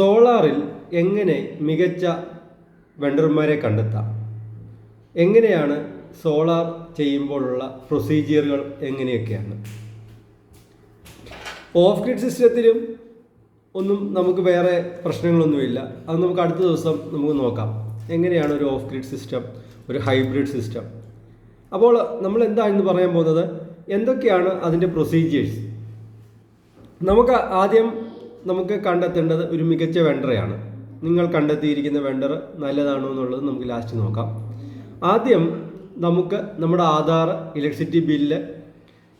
സോളാറിൽ എങ്ങനെ മികച്ച വെണ്ടർമാരെ കണ്ടെത്താം? എങ്ങനെയാണ് സോളാർ ചെയ്യുമ്പോഴുള്ള പ്രൊസീജിയറുകൾ എങ്ങനെയൊക്കെയാണ്? ഓഫ് ഗ്രിഡ് സിസ്റ്റത്തിലും ഒന്നും നമുക്ക് വേറെ പ്രശ്നങ്ങളൊന്നുമില്ല. അത് നമുക്ക് അടുത്ത ദിവസം നമുക്ക് നോക്കാം. എങ്ങനെയാണ് ഒരു ഓഫ് ഗ്രിഡ് സിസ്റ്റം ഒരു ഹൈബ്രിഡ് സിസ്റ്റം? അപ്പോൾ നമ്മൾ എന്താണെന്ന് പറയാൻ പോകുന്നത്? എന്തൊക്കെയാണ് അതിന്റെ പ്രൊസീജിയേഴ്സ്? നമുക്ക് ആദ്യം നമുക്ക് കണ്ടെത്തേണ്ടത് ഒരു മികച്ച വെണ്ടറയാണ് നിങ്ങൾ കണ്ടെത്തിയിരിക്കുന്ന വെണ്ടർ നല്ലതാണോ എന്നുള്ളത് നമുക്ക് ലാസ്റ്റ് നോക്കാം. ആദ്യം നമുക്ക് നമ്മുടെ ആധാർ ഇലക്ട്രിസിറ്റി ബില്ല്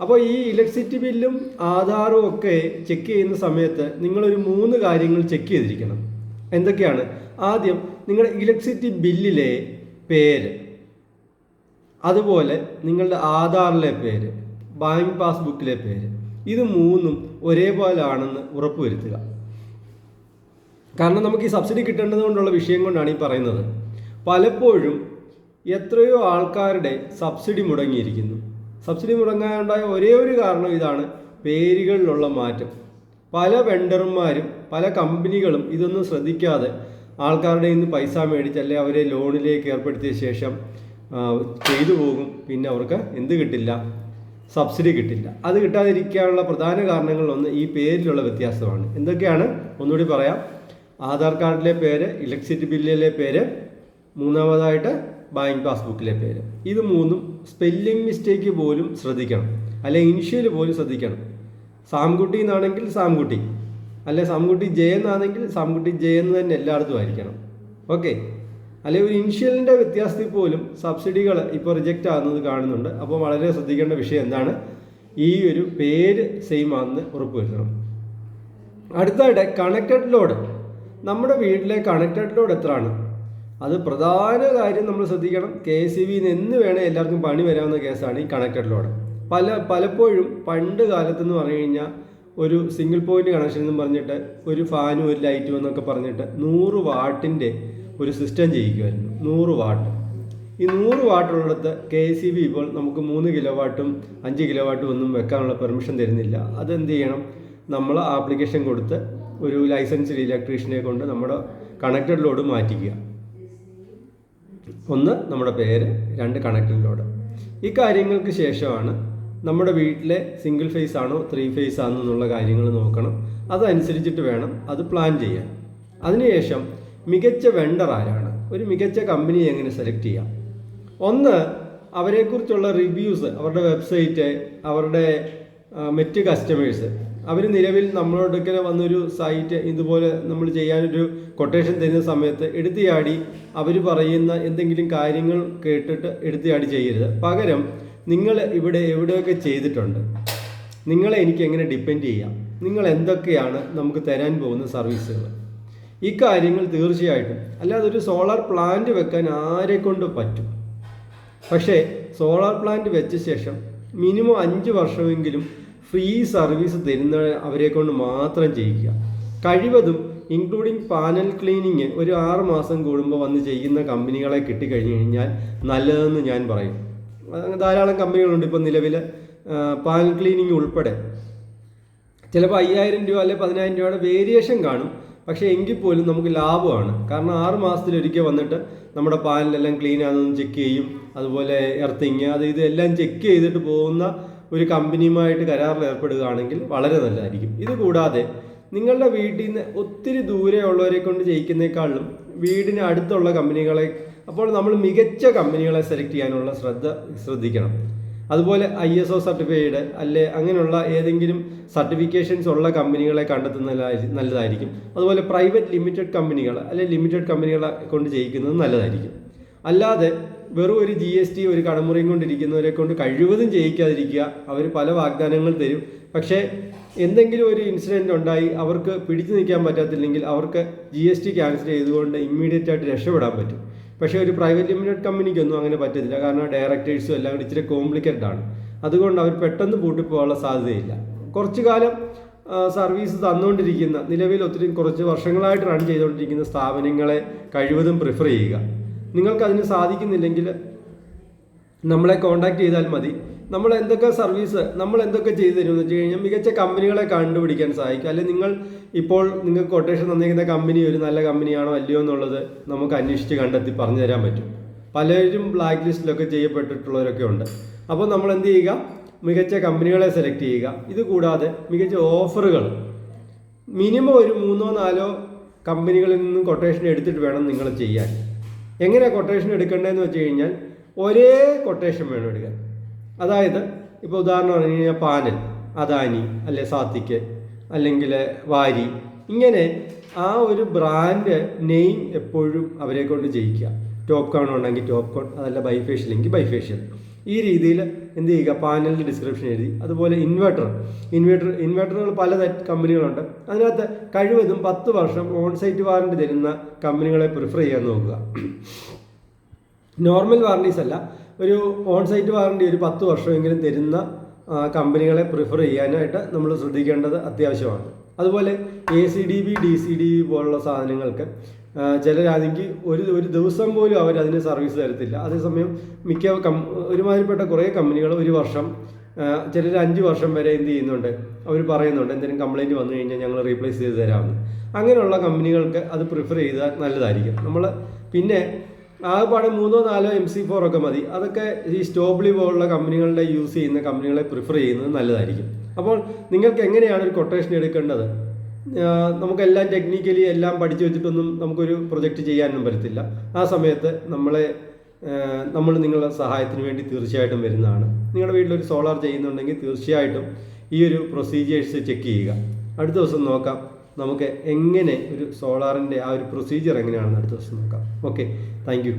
അപ്പോൾ ഈ ഇലക്ട്രിസിറ്റി ബില്ലും ആധാറും ഒക്കെ ചെക്ക് ചെയ്യുന്ന സമയത്ത് നിങ്ങളൊരു മൂന്ന് കാര്യങ്ങൾ ചെക്ക് ചെയ്തിരിക്കണം. എന്തൊക്കെയാണ്? ആദ്യം നിങ്ങളുടെ ഇലക്ട്രിസിറ്റി ബില്ലിലെ പേര്. അതുപോലെ നിങ്ങളുടെ ആധാറിലെ പേര്. ബാങ്ക് പാസ്ബുക്കിലെ പേര്. ഇത് മൂന്നും ഒരേപോലെ ആണെന്ന് ഉറപ്പുവരുത്തുക. കാരണം നമുക്ക് ഈ സബ്സിഡി കിട്ടേണ്ടത് കൊണ്ടുള്ള വിഷയം കൊണ്ടാണ് ഈ പറയുന്നത്. പലപ്പോഴും എത്രയോ ആൾക്കാരുടെ സബ്സിഡി മുടങ്ങിയിരിക്കുന്നു. സബ്സിഡി മുടങ്ങാനുണ്ടായ ഒരേ ഒരു കാരണം ഇതാണ് പേരുകളിലുള്ള മാറ്റം. പല വെണ്ടർമാരും പല കമ്പനികളും ഇതൊന്നും ശ്രദ്ധിക്കാതെ ആൾക്കാരുടെ നിന്ന് പൈസ മേടിച്ച് അല്ലെ അവരെ ലോണിലേക്ക് ഏർപ്പെടുത്തിയ ശേഷം ചെയ്തു പോകും. പിന്നെ അവർക്ക് എന്ത് കിട്ടില്ല. സബ്സിഡി കിട്ടില്ല. അത് കിട്ടാതിരിക്കാനുള്ള പ്രധാന കാരണങ്ങളിലൊന്ന് ഈ പേരിലുള്ള വ്യത്യാസമാണ്. എന്തൊക്കെയാണ്? ഒന്നുകൂടി പറയാം. ആധാർ കാർഡിലെ പേര് ഇലക്ട്രിസിറ്റി ബില്ലിലെ പേര് മൂന്നാമതായിട്ട് ബാങ്ക് പാസ്ബുക്കിലെ പേര്. ഇത് മൂന്നും സ്പെല്ലിംഗ് മിസ്റ്റേക്ക് പോലും ശ്രദ്ധിക്കണം. അല്ലെ ഇനിഷ്യൽ പോലും ശ്രദ്ധിക്കണം. സാംകുട്ടി എന്നാണെങ്കിൽ സാംകുട്ടി. അല്ലെ സാംകുട്ടി ജയ എന്നാണെങ്കിൽ സാംകുട്ടി ജെ എന്ന് തന്നെ എല്ലായിടത്തും ആയിരിക്കണം. ഓക്കെ. അല്ലെ ഒരു ഇനിഷ്യലിന്റെ വ്യത്യാസത്തിൽ പോലും സബ്സിഡികൾ ഇപ്പോൾ റിജക്റ്റ് ആകുന്നത് കാണുന്നുണ്ട്. അപ്പോൾ വളരെ ശ്രദ്ധിക്കേണ്ട വിഷയം എന്താണ്? ഈ ഒരു പേര് സെയിം ആണെന്ന് ഉറപ്പുവരുത്തണം. അടുത്തായിട്ട് കണക്റ്റഡ് ലോഡ് നമ്മുടെ വീട്ടിലെ കണക്റ്റഡ് ലോഡ് എത്രയാണ്? അത് പ്രധാന കാര്യം നമ്മൾ ശ്രദ്ധിക്കണം. കെ സി വിന്ന് എന്ന് വേണേൽ എല്ലാവർക്കും പണി വരാവുന്ന കേസാണ് ഈ കണക്റ്റഡ് ലോഡ് പല പലപ്പോഴും പണ്ട് കാലത്തെന്ന് പറഞ്ഞു കഴിഞ്ഞാൽ ഒരു സിംഗിൾ പോയിന്റ് കണക്ഷൻ എന്ന് പറഞ്ഞിട്ട് ഒരു ഫാനും ഒരു ലൈറ്റും എന്നൊക്കെ പറഞ്ഞിട്ട് നൂറ് വാട്ടിന്റെ ഒരു സിസ്റ്റം ചെയ്യിക്കുമായിരുന്നു നൂറ് വാട്ട്. ഈ നൂറ് വാട്ടുള്ളിടത്ത് കെ സി ബി ഇപ്പോൾ നമുക്ക് മൂന്ന് കിലോ വാട്ടും അഞ്ച് കിലോ വാട്ടും ഒന്നും വെക്കാനുള്ള പെർമിഷൻ തരുന്നില്ല. അതെന്ത് ചെയ്യണം? നമ്മൾ ആപ്ലിക്കേഷൻ കൊടുത്ത് ഒരു ലൈസൻസ്ഡ് ഇലക്ട്രീഷ്യനെ കൊണ്ട് നമ്മുടെ കണക്റ്റഡ് ലോഡ് മാറ്റിക്കുക. ഒന്ന് നമ്മുടെ പേര് രണ്ട് കണക്റ്റഡ് ലോഡ് ഈ കാര്യങ്ങൾക്ക് ശേഷമാണ് നമ്മുടെ വീട്ടിലെ സിംഗിൾ ഫേസ് ആണോ ത്രീ ഫേസ് ആണോ എന്നുള്ള കാര്യങ്ങൾ നോക്കണം. അതനുസരിച്ചിട്ട് വേണം അത് പ്ലാൻ ചെയ്യാൻ. അതിനുശേഷം മികച്ച വെണ്ടർ ആരാണ്? ഒരു മികച്ച കമ്പനിയെ എങ്ങനെ സെലക്ട് ചെയ്യാം? ഒന്ന് അവരെക്കുറിച്ചുള്ള റിവ്യൂസ് അവരുടെ വെബ്സൈറ്റ് അവരുടെ മറ്റ് കസ്റ്റമേഴ്സ് അവർ നിലവിൽ നമ്മളോടൊക്കെ വന്നൊരു സൈറ്റ് ഇതുപോലെ നമ്മൾ ചെയ്യാനൊരു കൊട്ടേഷൻ തരുന്ന സമയത്ത് എടുത്തിയാടി അവർ പറയുന്ന എന്തെങ്കിലും കാര്യങ്ങൾ കേട്ടിട്ട് എടുത്തിയാടി ചെയ്യരുത്. പകരം നിങ്ങൾ ഇവിടെ എവിടെയൊക്കെ ചെയ്തിട്ടുണ്ട്? നിങ്ങളെ എനിക്ക് എങ്ങനെ ഡിപ്പെൻഡ് ചെയ്യാം? നിങ്ങൾ എന്തൊക്കെയാണ് നമുക്ക് തരാൻ പോകുന്ന സർവീസുകൾ ഈ കാര്യങ്ങൾ തീർച്ചയായിട്ടും. അല്ലാതെ ഒരു സോളാർ പ്ലാന്റ് വെക്കാൻ ആരെ കൊണ്ട് പറ്റും? പക്ഷേ സോളാർ പ്ലാന്റ് വെച്ച ശേഷം മിനിമം അഞ്ച് വർഷമെങ്കിലും ഫ്രീ സർവീസ് തരുന്ന അവരെ കൊണ്ട് മാത്രം ചെയ്യുക കഴിവതും ഇൻക്ലൂഡിങ് പാനൽ ക്ലീനിങ് ഒരു ആറ് മാസം കൂടുമ്പോൾ വന്ന് ചെയ്യുന്ന കമ്പനികളെ കിട്ടിക്കഴിഞ്ഞു കഴിഞ്ഞാൽ നല്ലതെന്ന് ഞാൻ പറയും. ധാരാളം കമ്പനികളുണ്ട് ഇപ്പോൾ നിലവിൽ പാനൽ ക്ലീനിങ് ഉൾപ്പെടെ. ചിലപ്പോൾ അയ്യായിരം രൂപ അല്ലെങ്കിൽ പതിനായിരം രൂപയുടെ വേരിയേഷൻ കാണും. പക്ഷേ എങ്കിൽ പോലും നമുക്ക് ലാഭമാണ്. കാരണം ആറ് മാസത്തിലൊരിക്കൽ വന്നിട്ട് നമ്മുടെ പാലിലെല്ലാം ക്ലീൻ ആണെന്ന് ചെക്ക് ചെയ്യും. അതുപോലെ എർത്തിങ് അത് ഇതെല്ലാം ചെക്ക് ചെയ്തിട്ട് പോകുന്ന ഒരു കമ്പനിയുമായിട്ട് കരാറിൽ ഏർപ്പെടുകയാണെങ്കിൽ വളരെ നല്ലതായിരിക്കും. ഇത് കൂടാതെ നിങ്ങളുടെ വീട്ടിൽ നിന്ന് ഒത്തിരി ദൂരെയുള്ളവരെ കൊണ്ട് ചെയ്യിക്കുന്നേക്കാളും വീടിന് അടുത്തുള്ള കമ്പനികളെ അപ്പോൾ നമ്മൾ മികച്ച കമ്പനികളെ സെലക്ട് ചെയ്യാനുള്ള ശ്രദ്ധ ശ്രദ്ധിക്കണം. അതുപോലെ ഐ എസ് ഒ സർട്ടിഫൈഡ് അല്ലെ അങ്ങനെയുള്ള ഏതെങ്കിലും സർട്ടിഫിക്കേഷൻസ് ഉള്ള കമ്പനികളെ കണ്ടെത്തുന്നത് നല്ലതായിരിക്കും. അതുപോലെ പ്രൈവറ്റ് ലിമിറ്റഡ് കമ്പനികൾ അല്ലെ ലിമിറ്റഡ് കമ്പനികളെ കൊണ്ട് ചെയ്യിക്കുന്നത് നല്ലതായിരിക്കും. അല്ലാതെ വെറും ഒരു ജി എസ് ടി ഒരു കടമുറയും കൊണ്ടിരിക്കുന്നവരെ കൊണ്ട് കഴിവതും ചെയ്യിക്കാതിരിക്കുക അവർ പല വാഗ്ദാനങ്ങൾ തരും. പക്ഷേ എന്തെങ്കിലും ഒരു ഇൻസിഡന്റ് ഉണ്ടായി അവർക്ക് പിടിച്ചു നിൽക്കാൻ പറ്റാത്തില്ലെങ്കിൽ അവർക്ക് ജി എസ് ടി ക്യാൻസൽ ചെയ്തുകൊണ്ട് ഇമ്മീഡിയറ്റ് ആയിട്ട് രക്ഷപ്പെടാൻ പറ്റും. പക്ഷേ ഒരു പ്രൈവറ്റ് ലിമിറ്റഡ് കമ്പനിക്കൊന്നും അങ്ങനെ പറ്റത്തില്ല. കാരണം ഡയറക്ടേഴ്സും എല്ലാം കൂടി ഇച്ചിരി കോംപ്ലിക്കേറ്റഡ് ആണ്. അതുകൊണ്ട് അവർ പെട്ടെന്ന് പൂട്ടിപ്പോകാനുള്ള സാധ്യതയില്ല. കുറച്ചു കാലം സർവീസ് തന്നുകൊണ്ടിരിക്കുന്ന നിലവിൽ ഒത്തിരി കുറച്ച് വർഷങ്ങളായിട്ട് റൺ ചെയ്തുകൊണ്ടിരിക്കുന്ന സ്ഥാപനങ്ങളെ കഴിവതും പ്രിഫർ ചെയ്യുക. നിങ്ങൾക്കതിന് സാധിക്കുന്നില്ലെങ്കിൽ നമ്മളെ കോൺടാക്ട് ചെയ്താൽ മതി. നമ്മൾ എന്തൊക്കെ സർവീസ് നമ്മൾ എന്തൊക്കെ ചെയ്തു തരുമെന്ന് വെച്ച് കഴിഞ്ഞാൽ മികച്ച കമ്പനികളെ കണ്ടുപിടിക്കാൻ സഹായിക്കും. അല്ലെങ്കിൽ നിങ്ങൾ ഇപ്പോൾ നിങ്ങൾക്ക് കൊട്ടേഷൻ തന്നിരിക്കുന്ന കമ്പനി ഒരു നല്ല കമ്പനിയാണോ അല്ലയോ എന്നുള്ളത് നമുക്ക് അന്വേഷിച്ച് കണ്ടെത്തി പറഞ്ഞു തരാൻ പറ്റും. പലരും ബ്ലാക്ക് ലിസ്റ്റിലൊക്കെ ചെയ്യപ്പെട്ടിട്ടുള്ളവരൊക്കെ ഉണ്ട്. അപ്പോൾ നമ്മൾ എന്ത് ചെയ്യുക? മികച്ച കമ്പനികളെ സെലക്ട് ചെയ്യുക. ഇത് കൂടാതെ മികച്ച ഓഫറുകൾ മിനിമം ഒരു മൂന്നോ നാലോ കമ്പനികളിൽ നിന്നും കൊട്ടേഷൻ എടുത്തിട്ട് വേണം നിങ്ങൾ ചെയ്യാൻ. എങ്ങനെ കൊട്ടേഷൻ എടുക്കേണ്ടതെന്ന് വെച്ച് കഴിഞ്ഞാൽ ഒരേ കൊട്ടേഷൻ വേണം എടുക്കാൻ. അതായത് ഇപ്പോൾ ഉദാഹരണം പറഞ്ഞു കഴിഞ്ഞാൽ പാനൽ അദാനി അല്ലെ സാത്തിക്ക് അല്ലെങ്കിൽ വാരി ഇങ്ങനെ ആ ഒരു ബ്രാൻഡ് നെയിം എപ്പോഴും അവരെ കൊണ്ട് ജയിക്കുക. ടോപ്പ് കോൺ ഉണ്ടെങ്കിൽ ടോപ്പ് കോൺ അതല്ല ബൈഫേഷ്യൽ എങ്കിൽ ബൈഫേഷ്യൽ ഈ രീതിയിൽ എന്ത് ചെയ്യുക? പാനലിന്റെ ഡിസ്ക്രിപ്ഷൻ എഴുതി. അതുപോലെ ഇൻവെർട്ടർ ഇൻവെർട്ടർ ഇൻവെർട്ടറുകൾ പല കമ്പനികളുണ്ട്. അതിനകത്ത് കഴിവതും പത്ത് വർഷം ഓൺ സൈറ്റ് വാറണ്ടി തരുന്ന കമ്പനികളെ പ്രിഫർ ചെയ്യാൻ നോക്കുക. നോർമൽ വാറണ്ടീസ് അല്ല. ഒരു ഓൺ സൈറ്റ് വാറണ്ടി ഒരു പത്ത് വർഷമെങ്കിലും തരുന്ന കമ്പനികളെ പ്രിഫർ ചെയ്യാനായിട്ട് നമ്മൾ ശ്രദ്ധിക്കേണ്ടത് അത്യാവശ്യമാണ്. അതുപോലെ A C D B D C D B പോലുള്ള സാധനങ്ങൾക്ക് ചില രാജ്യക്ക് ഒരു ഒരു ദിവസം പോലും അവർ സർവീസ് തരത്തില്ല. അതേസമയം മിക്ക കം ഒരുമാതിരിപ്പെട്ട കുറേ കമ്പനികൾ ഒരു വർഷം ചിലർ അഞ്ച് വർഷം വരെ എന്ത് ചെയ്യുന്നുണ്ട്? അവർ പറയുന്നുണ്ട് എന്തെങ്കിലും കംപ്ലൈന്റ് വന്നു കഴിഞ്ഞാൽ ഞങ്ങൾ റീപ്ലേസ് ചെയ്ത് തരാമെന്ന്. അങ്ങനെയുള്ള കമ്പനികൾക്ക് അത് പ്രിഫർ ചെയ്താൽ നല്ലതായിരിക്കും. നമ്മൾ പിന്നെ ആകെപ്പാടെ മൂന്നോ നാലോ എം സി ഫോർ ഒക്കെ മതി. അതൊക്കെ ഈ സ്റ്റോബ്ലി പോലുള്ള കമ്പനികളുടെ യൂസ് ചെയ്യുന്ന കമ്പനികളെ പ്രിഫർ ചെയ്യുന്നത് നല്ലതായിരിക്കും. അപ്പോൾ നിങ്ങൾക്ക് എങ്ങനെയാണ് ഒരു കൊട്ടേഷൻ എടുക്കേണ്ടത്? നമുക്കെല്ലാം ടെക്നിക്കലി എല്ലാം പഠിച്ചു വെച്ചിട്ടൊന്നും നമുക്കൊരു പ്രൊജക്റ്റ് ചെയ്യാനൊന്നും പറ്റത്തില്ല. ആ സമയത്ത് നമ്മളെ നമ്മൾ നിങ്ങളുടെ സഹായത്തിന് വേണ്ടി തീർച്ചയായിട്ടും വരുന്നതാണ്. നിങ്ങളുടെ വീട്ടിലൊരു സോളാർ ചെയ്യുന്നുണ്ടെങ്കിൽ തീർച്ചയായിട്ടും ഈ ഒരു പ്രൊസീജിയേഴ്സ് ചെക്ക് ചെയ്യുക. അടുത്ത ദിവസം നോക്കാം. നമുക്ക് എങ്ങനെ ഒരു സോളാറിന്റെ ആ ഒരു പ്രൊസീജിയർ എങ്ങനെയാണെന്ന് അടുത്ത ദിവസം നോക്കാം. Okay thank you